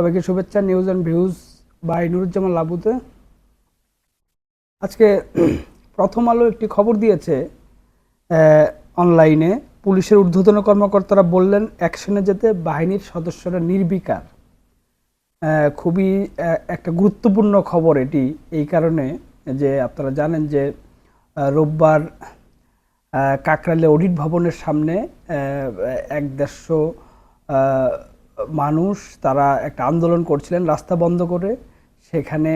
সবাইকে শুভেচ্ছা news and views by Nuruzzaman লাবুতে। আজকে প্রথম আলো একটি খবর দিয়েছে অনলাইনে পুলিশের ঊর্ধ্বতন কর্মকর্তারা বললেন অ্যাকশনে যেতে বাহিনীর সদস্যরা নির্বিকার। খুবই একটা গুরুত্বপূর্ণ খবর এটি, এই কারণে যে আপনারা জানেন যে রোববার কাকরালে অডিট ভবনের সামনে এক দেড়শো মানুষ, তারা একটা আন্দোলন করছিলেন রাস্তা বন্ধ করে। সেখানে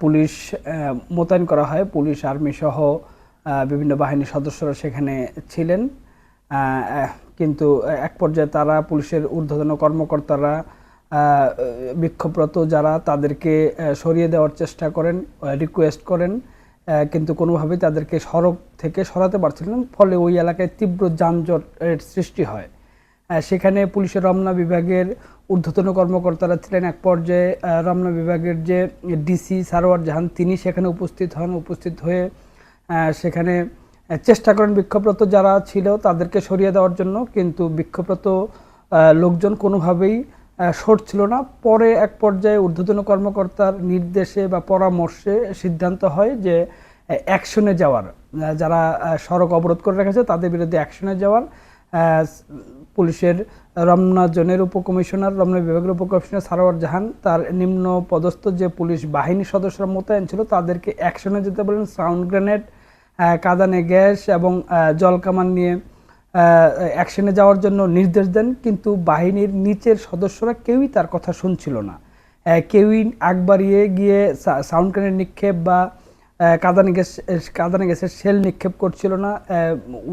পুলিশ মোতায়েন করা হয়। পুলিশ, আর্মি সহ বিভিন্ন বাহিনীর সদস্যরা সেখানে ছিলেন। কিন্তু এক পর্যায়ে তারা পুলিশের ঊর্ধ্বতন কর্মকর্তারা বিক্ষোভরত যারা, তাদেরকে সরিয়ে দেওয়ার চেষ্টা করেন রিকোয়েস্ট করেন। কিন্তু কোনোভাবেই তাদেরকে সড়ক থেকে সরাতে পারছিলেন। ফলে ওই এলাকায় তীব্র যানজটের সৃষ্টি হয়। সেখানে পুলিশের রমনা বিভাগের ঊর্ধ্বতন কর্মকর্তারা ছিলেন। এক পর্যায়ে রমনা বিভাগের যে ডিসি সারোয়ার জাহান, তিনি সেখানে উপস্থিত হন, উপস্থিত হয়ে সেখানে চেষ্টা করেন বিক্ষোভরত যারা ছিল তাদেরকে সরিয়ে দেওয়ার জন্য। কিন্তু বিক্ষোভরত লোকজন কোনোভাবেই সরছিল না। পরে এক পর্যায়ে ঊর্ধ্বতন কর্মকর্তার নির্দেশে বা পরামর্শে সিদ্ধান্ত হয় যে অ্যাকশনে যাওয়ার যারা সড়ক অবরোধ করে রেখেছে তাদের বিরুদ্ধে অ্যাকশনে যাওয়ার পুলিশের রমনা জোনের উপকমিশনার, রমনা বিভাগের উপকমিশনার সারোয়ার জাহান তার নিম্ন পদস্থ যে পুলিশ বাহিনীর সদস্যরা মোতায়েন ছিল তাদেরকে অ্যাকশনে যেতে বলেন। সাউন্ড গ্রেনেড কাদানে গ্যাস এবং জলকামান নিয়ে অ্যাকশনে যাওয়ার জন্য নির্দেশ দেন। কিন্তু বাহিনীর নিচের সদস্যরা কেউই তার কথা শুনছিল না। কেউই আগ বাড়িয়ে গিয়ে সাউন্ড গ্রেনেড নিক্ষেপ বা কাদানে গ্যাস, কাদানে গ্যাসের সেল নিক্ষেপ করছিল না।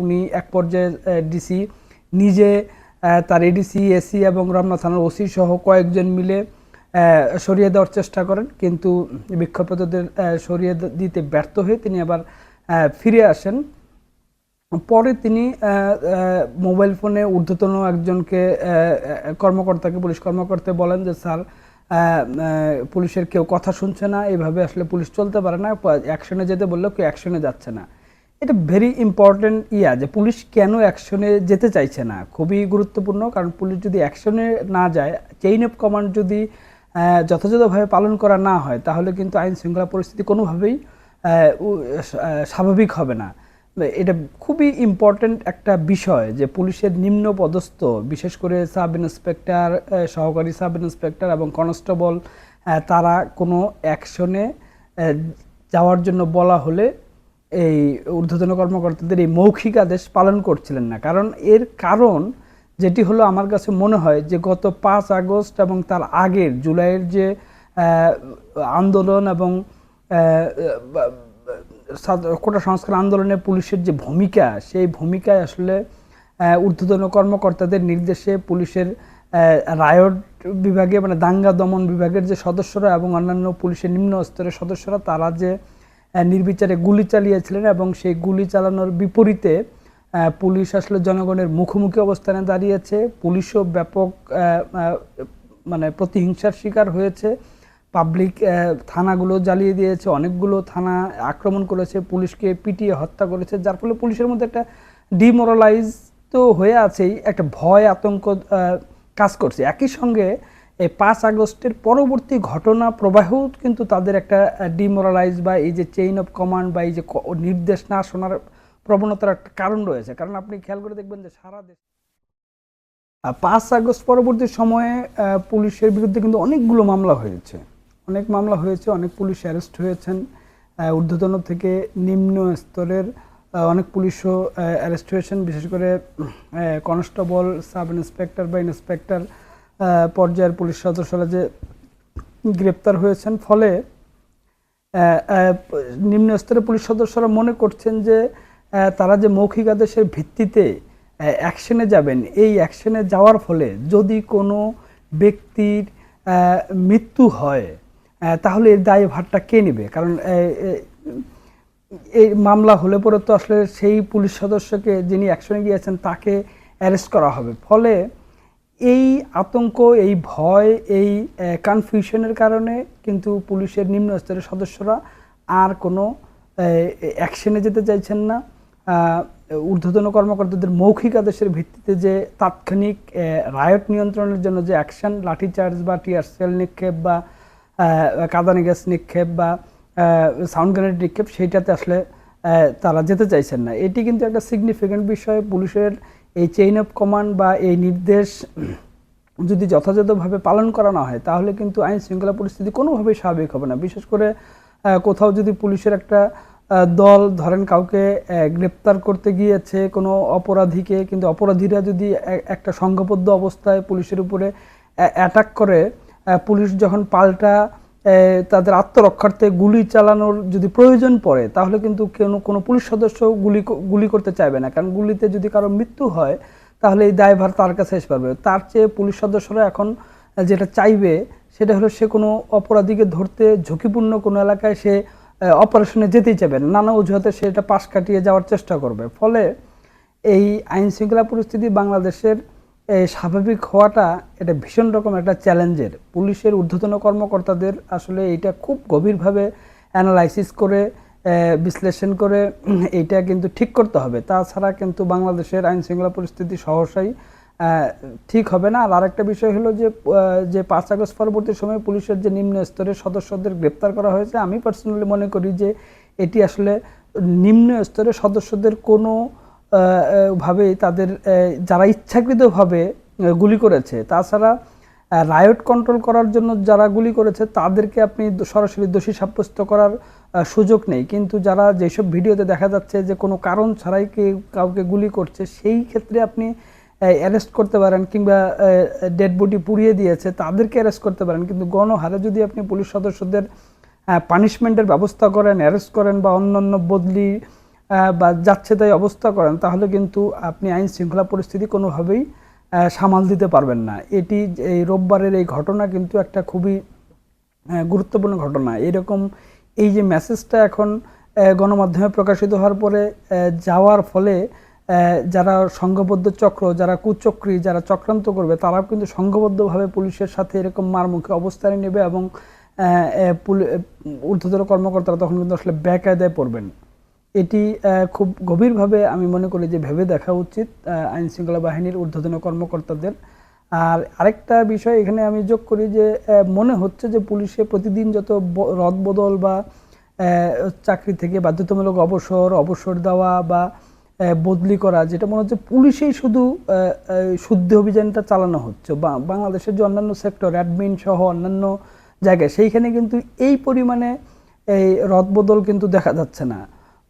উনি এক পর্যায়ে ডিসি নিজে তার এডিসি এসি এবং রমনা থানার ওসি সহ কয়েকজন মিলে সরিয়ে দেওয়ার চেষ্টা করেন। কিন্তু বিক্ষোভরতদের আহ, সরিয়ে দিতে ব্যর্থ হয়ে তিনি আবার ফিরে আসেন। পরে তিনি মোবাইল ফোনে ঊর্ধ্বতন একজনকে কর্মকর্তাকে পুলিশ কর্মকর্তা বলেন যে স্যার পুলিশের কেউ কথা শুনছে না। এইভাবে আসলে পুলিশ চলতে পারে না। অ্যাকশনে যেতে বললেও কেউ অ্যাকশনে যাচ্ছে না। এটা ভেরি ইম্পর্টেন্ট ইয়া যে পুলিশ কেন অ্যাকশনে যেতে চাইছে না? খুবই গুরুত্বপূর্ণ, কারণ পুলিশ যদি অ্যাকশনে না যায় চেইন অফ কমান্ড যদি যথাযথভাবে পালন করা না হয়, তাহলে কিন্তু আইন শৃঙ্খলা পরিস্থিতি কোনোভাবেই স্বাভাবিক হবে না। এটা খুবই ইম্পর্ট্যান্ট একটা বিষয় যে পুলিশের নিম্ন পদস্থ, বিশেষ করে সাব ইন্সপেক্টর সহকারী সাব ইন্সপেক্টর এবং কনস্টেবল তারা কোনো অ্যাকশনে যাওয়ার জন্য বলা হলে এই ঊর্ধ্বতন কর্মকর্তাদের এই মৌখিক আদেশ পালন করছিলেন না। কারণ এর কারণ যেটি হলো আমার কাছে মনে হয় যে গত পাঁচ আগস্ট এবং তার আগের জুলাইয়ের যে আন্দোলন এবং কোটা সংস্কার আন্দোলনে পুলিশের যে ভূমিকা, সেই ভূমিকায় আসলে ঊর্ধ্বতন কর্মকর্তাদের নির্দেশে পুলিশের রায়ট বিভাগে মানে দাঙ্গা দমন বিভাগের যে সদস্যরা এবং অন্যান্য পুলিশের নিম্ন স্তরের সদস্যরা, তারা যে নির্বিচারে গুলি চালিয়েছিলেন এবং সেই গুলি চালানোর বিপরীতে পুলিশ আসলে জনগণের মুখোমুখি অবস্থানে দাঁড়িয়েছে। পুলিশও ব্যাপক মানে প্রতিহিংসার শিকার হয়েছে। পাবলিক থানাগুলো জ্বালিয়ে দিয়েছে, অনেকগুলো থানা আক্রমণ করেছে, পুলিশকে পিটিয়ে হত্যা করেছে, যার ফলে পুলিশের মধ্যে একটা ডিমোরালাইজ তো হয়ে আছেই, একটা ভয়, আতঙ্ক কাজ করছে। একই সঙ্গে এই পাঁচ আগস্টের পরবর্তী ঘটনা প্রবাহেও কিন্তু তাদের একটা ডিমোরালাইজ বা এই যে চেইন অফ কমান্ড বা এই যে নির্দেশ না শোনার প্রবণতার একটা কারণ রয়েছে। কারণ আপনি খেয়াল করে দেখবেন যে সারা দেশ পাঁচ আগস্ট পরবর্তী সময়ে পুলিশের বিরুদ্ধে কিন্তু অনেকগুলো মামলা হয়েছে। অনেক মামলা হয়েছে, অনেক পুলিশ অ্যারেস্ট হয়েছেন। ঊর্ধ্বতন থেকে নিম্ন স্তরের অনেক পুলিশও অ্যারেস্ট হয়েছেন। বিশেষ করে কনস্টেবল সাব ইন্সপেক্টর বা ইন্সপেক্টর পর্যায়ের পুলিশ সদস্যরা যে গ্রেপ্তার হয়েছেন, ফলে নিম্ন স্তরের পুলিশ সদস্যরা মনে করছেন যে তারা যে মৌখিক আদেশের ভিত্তিতে অ্যাকশনে যাবেন, এই অ্যাকশনে যাওয়ার ফলে যদি কোনো ব্যক্তির মৃত্যু হয় তাহলে এর দায় ভারটা কে নেবে? কারণ এই মামলা হলে পরে তো আসলে সেই পুলিশ সদস্যকে যিনি অ্যাকশনে গিয়েছেন, তাকে অ্যারেস্ট করা হবে। ফলে এই আতঙ্ক, এই ভয়, এই কনফিউশনের কারণে কিন্তু পুলিশের নিম্ন স্তরের সদস্যরা আর কোনো অ্যাকশনে যেতে চাইছেন না। ঊর্ধ্বতন কর্মকর্তাদের মৌখিক আদেশের ভিত্তিতে যে তাৎক্ষণিক রায়ট নিয়ন্ত্রণের জন্য যে অ্যাকশন লাঠিচার্জ বা টিয়ার সেল নিক্ষেপ বা কাঁদানে গ্যাস নিক্ষেপ বা সাউন্ড গ্রেনেড নিক্ষেপ, সেইটাতে আসলে তারা যেতে চাইছেন না। এটি কিন্তু একটা সিগনিফিক্যান্ট বিষয়। পুলিশের এই চেইন অফ কমান্ড বা এই নির্দেশ যদি যথাযথভাবে পালন করা না হয়, তাহলে কিন্তু আইন শৃঙ্খলা পরিস্থিতি কোনোভাবেই স্বাভাবিক হবে না। বিশেষ করে কোথাও যদি পুলিশের একটা দল ধরেন কাউকে গ্রেপ্তার করতে গিয়েছে, কোনো অপরাধীকে, কিন্তু অপরাধীরা যদি একটা সংঘবদ্ধ অবস্থায় পুলিশের উপরে অ্যাটাক করে পুলিশ যখন পাল্টা তাদের আত্মরক্ষার্থে গুলি চালানোর যদি প্রয়োজন পড়ে, তাহলে কিন্তু কোনো কোনো পুলিশ সদস্য গুলি গুলি করতে চাইবে না। কারণ গুলিতে যদি কারও মৃত্যু হয়, তাহলে এই দায়ভার তার কাছে এসে পারবে তার চেয়ে পুলিশ সদস্যরা এখন যেটা চাইবে, সেটা হলো সে কোনো অপরাধীকে ধরতে ঝুঁকিপূর্ণ কোনো এলাকায় সে অপারেশনে যেতেই চাইবে না। নানা অজুহাতে সে এটা পাশ কাটিয়ে যাওয়ার চেষ্টা করবে। ফলে এই আইন শৃঙ্খলা পরিস্থিতি বাংলাদেশের স্বাভাবিক হওয়াটা এটা ভীষণ রকম একটা চ্যালেঞ্জের। পুলিশের ঊর্ধ্বতন কর্মকর্তাদের আসলে এটা খুব গভীরভাবে অ্যানালাইসিস করে বিশ্লেষণ করে, এইটা কিন্তু ঠিক করতে হবে। তাছাড়া কিন্তু বাংলাদেশের আইন শৃঙ্খলা পরিস্থিতি সহসাই ঠিক হবে না। আর আরেকটা বিষয় হলো যে যে পাঁচ আগস্ট পরবর্তী সময়ে পুলিশের যে নিম্ন স্তরের সদস্যদের গ্রেপ্তার করা হয়েছে, আমি পার্সোনালি মনে করি যে এটি আসলে নিম্ন স্তরের সদস্যদের কোনো ভাবে তাদের যারা ইচ্ছাকৃতভাবে গুলি করেছে। তাছাড়া রায়ট কন্ট্রোল করার জন্য যারা গুলি করেছে, তাদেরকে আপনি সরাসরি দোষী সাব্যস্ত করার সুযোগ নেই। কিন্তু যারা যেসব ভিডিওতে দেখা যাচ্ছে যে কোনো কারণ ছাড়াই কে, কাউকে গুলি করছে, সেই ক্ষেত্রে আপনি অ্যারেস্ট করতে পারেন কিংবা ডেড বডি পুড়িয়ে দিয়েছে, তাদেরকে অ্যারেস্ট করতে পারেন। কিন্তু গণহারে যদি আপনি পুলিশ সদস্যদের পানিশমেন্টের ব্যবস্থা করেন অ্যারেস্ট করেন বা অন্যান্য বদলি বা যাচ্ছে তাই অবস্থা করেন, তাহলে কিন্তু আপনি আইন শৃঙ্খলা পরিস্থিতি কোনোভাবেই সামাল দিতে পারবেন না। এটি এই রোববারের এই ঘটনা কিন্তু একটা খুবই গুরুত্বপূর্ণ ঘটনা। এরকম এই যে মেসেজটা এখন গণমাধ্যমে প্রকাশিত হওয়ার পরে যাওয়ার ফলে যারা সংঘবদ্ধ চক্র, যারা কুচক্রী, যারা চক্রান্ত করবে, তারাও কিন্তু সংঘবদ্ধভাবে পুলিশের সাথে এরকম মারমুখী অবস্থানে নেবে এবং ঊর্ধ্বতন কর্মকর্তারা তখন কিন্তু আসলে বেকায়দায় পড়বেন। এটি খুব গভীরভাবে আমি মনে করি যে ভেবে দেখা উচিত আইন শৃঙ্খলা বাহিনীর ঊর্ধ্বতন কর্মকর্তাদের। আর আরেকটা বিষয় এখানে আমি যোগ করি যে মনে হচ্ছে যে পুলিশে প্রতিদিন যত রদবদল বা চাকরি থেকে বাধ্যতামূলক অবসর অবসর দেওয়া বা বদলি করা, যেটা মনে হচ্ছে পুলিশেই শুধু শুদ্ধি অভিযানটা চালানো হচ্ছে। বা, বাংলাদেশের যে অন্যান্য সেক্টর, অ্যাডমিন সহ অন্যান্য জায়গায়, সেইখানে কিন্তু এই পরিমাণে এই রদবদল কিন্তু দেখা যাচ্ছে না।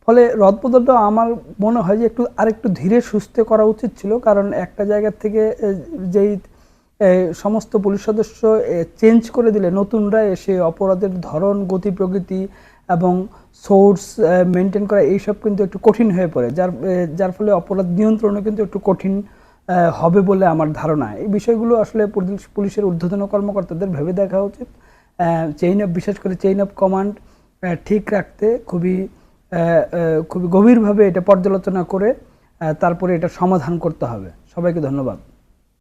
ফলে রদবদলটা আমার মনে হয় যে একটু, আরেকটু ধীরে সুস্থে করা উচিত ছিল, কারণ একটা জায়গা থেকে যেই সমস্ত পুলিশ সদস্য চেঞ্জ করে দিলে, নতুনরা এসে অপরাধের ধরন, গতি, প্রকৃতি এবং সোর্স মেনটেন করা, এইসব কিন্তু একটু কঠিন হয়ে পড়ে। যার যার ফলে অপরাধ নিয়ন্ত্রণও কিন্তু একটু কঠিন হবে বলে আমার ধারণা। এই বিষয়গুলো আসলে পুলিশের ঊর্ধ্বতন কর্মকর্তাদের ভেবে দেখা উচিত। চেইন অফ বিশেষ করে চেইন অফ কমান্ড ঠিক রাখতে খুবই খুবই গভীরভাবে এটা পর্যালোচনা করে তারপরে এটা সমাধান করতে হবে। সবাইকে ধন্যবাদ।